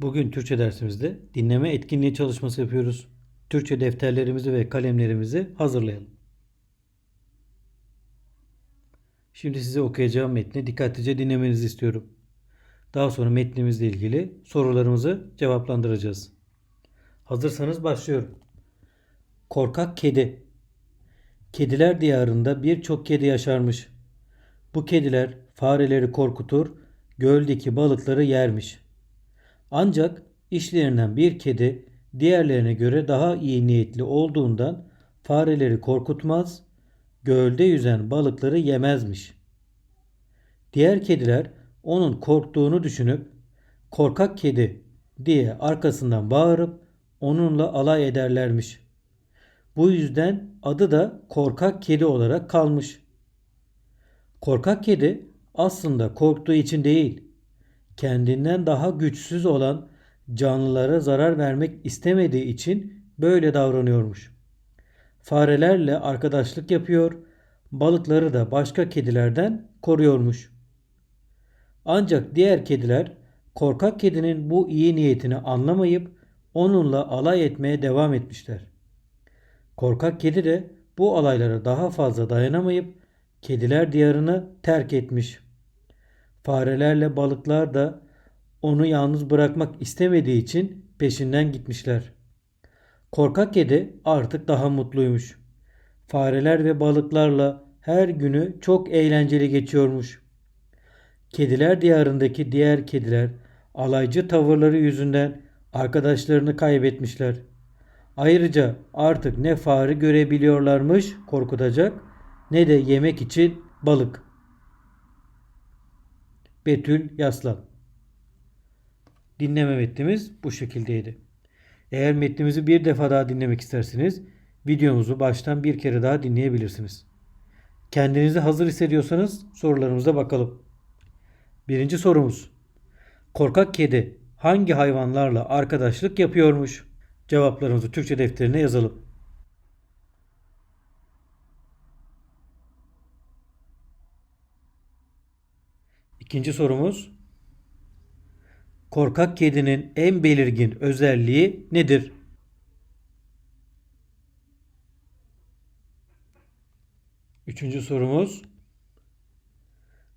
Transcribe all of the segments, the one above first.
Bugün Türkçe dersimizde dinleme etkinliği çalışması yapıyoruz. Türkçe defterlerimizi ve kalemlerimizi hazırlayalım. Şimdi size okuyacağım metni dikkatlice dinlemenizi istiyorum. Daha sonra metnimizle ilgili sorularımızı cevaplandıracağız. Hazırsanız başlıyorum. Korkak kedi. Kediler diyarında birçok kedi yaşarmış. Bu kediler fareleri korkutur, göldeki balıkları yermiş. Ancak işlerinden bir kedi diğerlerine göre daha iyi niyetli olduğundan fareleri korkutmaz, gölde yüzen balıkları yemezmiş. Diğer kediler onun korktuğunu düşünüp korkak kedi diye arkasından bağırıp onunla alay ederlermiş. Bu yüzden adı da korkak kedi olarak kalmış. Korkak kedi aslında korktuğu için değil, kendinden daha güçsüz olan canlılara zarar vermek istemediği için böyle davranıyormuş. Farelerle arkadaşlık yapıyor, balıkları da başka kedilerden koruyormuş. Ancak diğer kediler korkak kedinin bu iyi niyetini anlamayıp onunla alay etmeye devam etmişler. Korkak kedi de bu alaylara daha fazla dayanamayıp kediler diyarını terk etmiş. Farelerle balıklar da onu yalnız bırakmak istemediği için peşinden gitmişler. Korkak kedi artık daha mutluymuş. Fareler ve balıklarla her günü çok eğlenceli geçiyormuş. Kediler diyarındaki diğer kediler alaycı tavırları yüzünden arkadaşlarını kaybetmişler. Ayrıca artık ne fare görebiliyorlarmış korkutacak ne de yemek için balık. Betül Yaslan Dinleme metnimiz bu şekildeydi. Eğer metnimizi bir defa daha dinlemek isterseniz videomuzu baştan bir kere daha dinleyebilirsiniz. Kendinizi hazır hissediyorsanız sorularımıza bakalım. Birinci sorumuz. Korkak kedi hangi hayvanlarla arkadaşlık yapıyormuş? Cevaplarımızı Türkçe defterine yazalım. İkinci sorumuz. Korkak kedinin en belirgin özelliği nedir? Üçüncü sorumuz.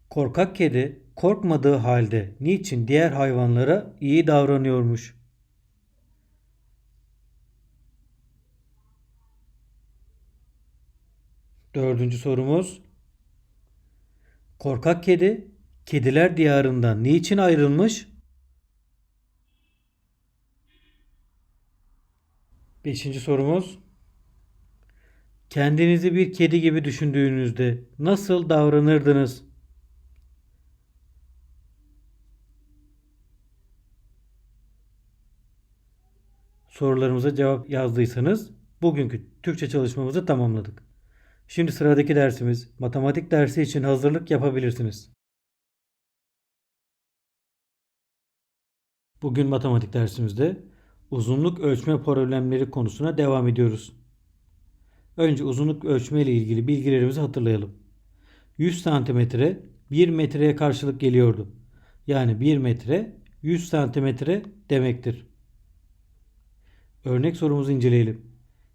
Korkak kedi korkmadığı halde niçin diğer hayvanlara iyi davranıyormuş? Dördüncü sorumuz. Korkak kedi kediler diyarından niçin ayrılmış? Beşinci sorumuz. Kendinizi bir kedi gibi düşündüğünüzde nasıl davranırdınız? Sorularımıza cevap yazdıysanız bugünkü Türkçe çalışmamızı tamamladık. Şimdi sıradaki dersimiz matematik dersi için hazırlık yapabilirsiniz. Bugün matematik dersimizde uzunluk ölçme problemleri konusuna devam ediyoruz. Önce uzunluk ölçme ile ilgili bilgilerimizi hatırlayalım. 100 santimetre 1 metreye karşılık geliyordu. Yani 1 metre 100 santimetre demektir. Örnek sorumuzu inceleyelim.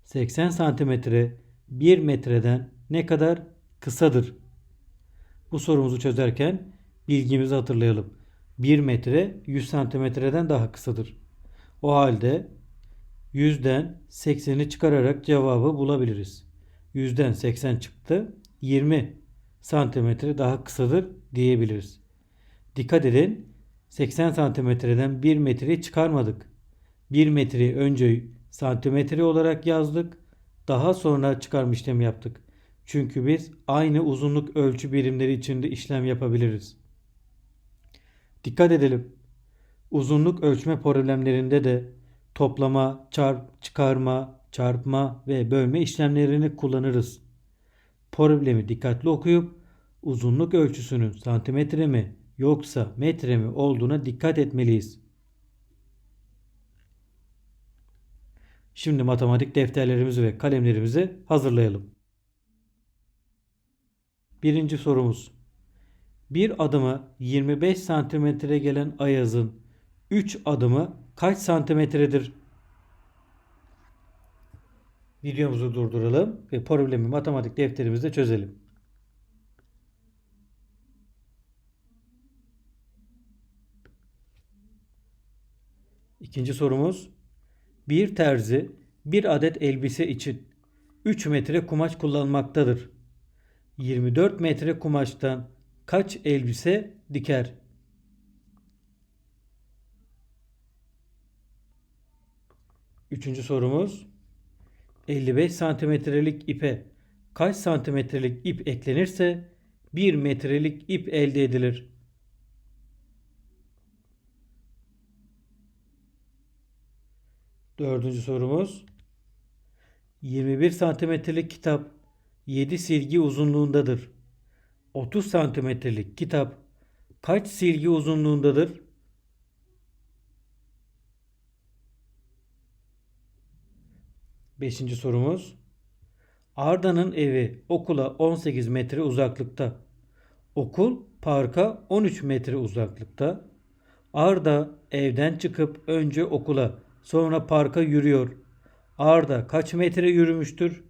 80 santimetre 1 metreden ne kadar kısadır? Bu sorumuzu çözerken bilgimizi hatırlayalım. 1 metre 100 santimetreden daha kısadır. O halde 100'den 80'i çıkararak cevabı bulabiliriz. 100'den 80 çıktı. 20 santimetre daha kısadır diyebiliriz. Dikkat edin 80 santimetreden 1 metreyi çıkarmadık. 1 metreyi önce santimetre olarak yazdık. Daha sonra çıkarma işlemi yaptık. Çünkü biz aynı uzunluk ölçü birimleri içinde işlem yapabiliriz. Dikkat edelim. Uzunluk ölçme problemlerinde de toplama, çarp, çıkarma, çarpma ve bölme işlemlerini kullanırız. Problemi dikkatli okuyup uzunluk ölçüsünün santimetre mi yoksa metre mi olduğuna dikkat etmeliyiz. Şimdi matematik defterlerimizi ve kalemlerimizi hazırlayalım. Birinci sorumuz. Bir adımı 25 santimetre gelen Ayaz'ın 3 adımı kaç santimetredir? Videomuzu durduralım ve problemi matematik defterimizde çözelim. İkinci sorumuz. Bir terzi bir adet elbise için 3 metre kumaş kullanmaktadır. 24 metre kumaştan kaç elbise diker? Üçüncü sorumuz. 55 santimetrelik ipe kaç santimetrelik ip eklenirse 1 metrelik ip elde edilir? Dördüncü sorumuz. 21 santimetrelik kitap 7 silgi uzunluğundadır. 30 santimetrelik kitap kaç silgi uzunluğundadır? Beşinci sorumuz. Arda'nın evi okula 18 metre uzaklıkta. Okul parka 13 metre uzaklıkta. Arda evden çıkıp önce okula sonra parka yürüyor. Arda kaç metre yürümüştür?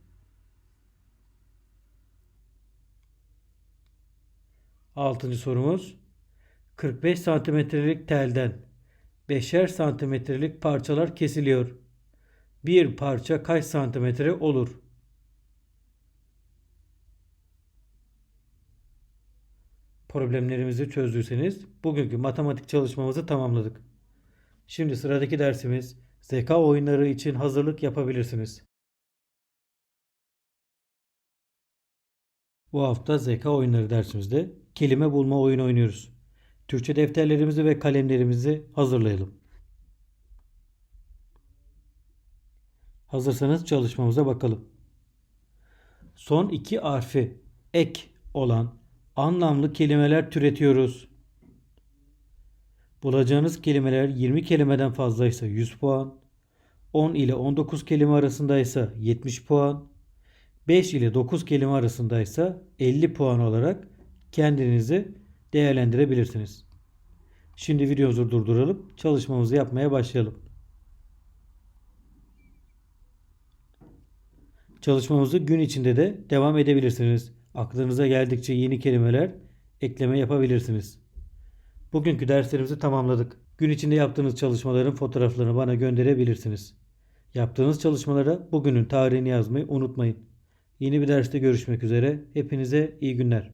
Altıncı sorumuz. 45 santimetrelik telden 5'er santimetrelik parçalar kesiliyor. Bir parça kaç santimetre olur? Problemlerimizi çözdüyseniz bugünkü matematik çalışmamızı tamamladık. Şimdi sıradaki dersimiz zeka oyunları için hazırlık yapabilirsiniz. Bu hafta zeka oyunları dersimizde kelime bulma oyunu oynuyoruz. Türkçe defterlerimizi ve kalemlerimizi hazırlayalım. Hazırsanız çalışmamıza bakalım. Son iki harfi ek olan anlamlı kelimeler türetiyoruz. Bulacağınız kelimeler 20 kelimeden fazlaysa 100 puan, 10 ile 19 kelime arasındaysa 70 puan, 5 ile 9 kelime arasındaysa 50 puan olarak kendinizi değerlendirebilirsiniz. Şimdi videomuzu durduralım, çalışmamızı yapmaya başlayalım. Çalışmamızı gün içinde de devam edebilirsiniz. Aklınıza geldikçe yeni kelimeler ekleme yapabilirsiniz. Bugünkü derslerimizi tamamladık. Gün içinde yaptığınız çalışmaların fotoğraflarını bana gönderebilirsiniz. Yaptığınız çalışmalara bugünün tarihini yazmayı unutmayın. Yeni bir derste görüşmek üzere. Hepinize iyi günler.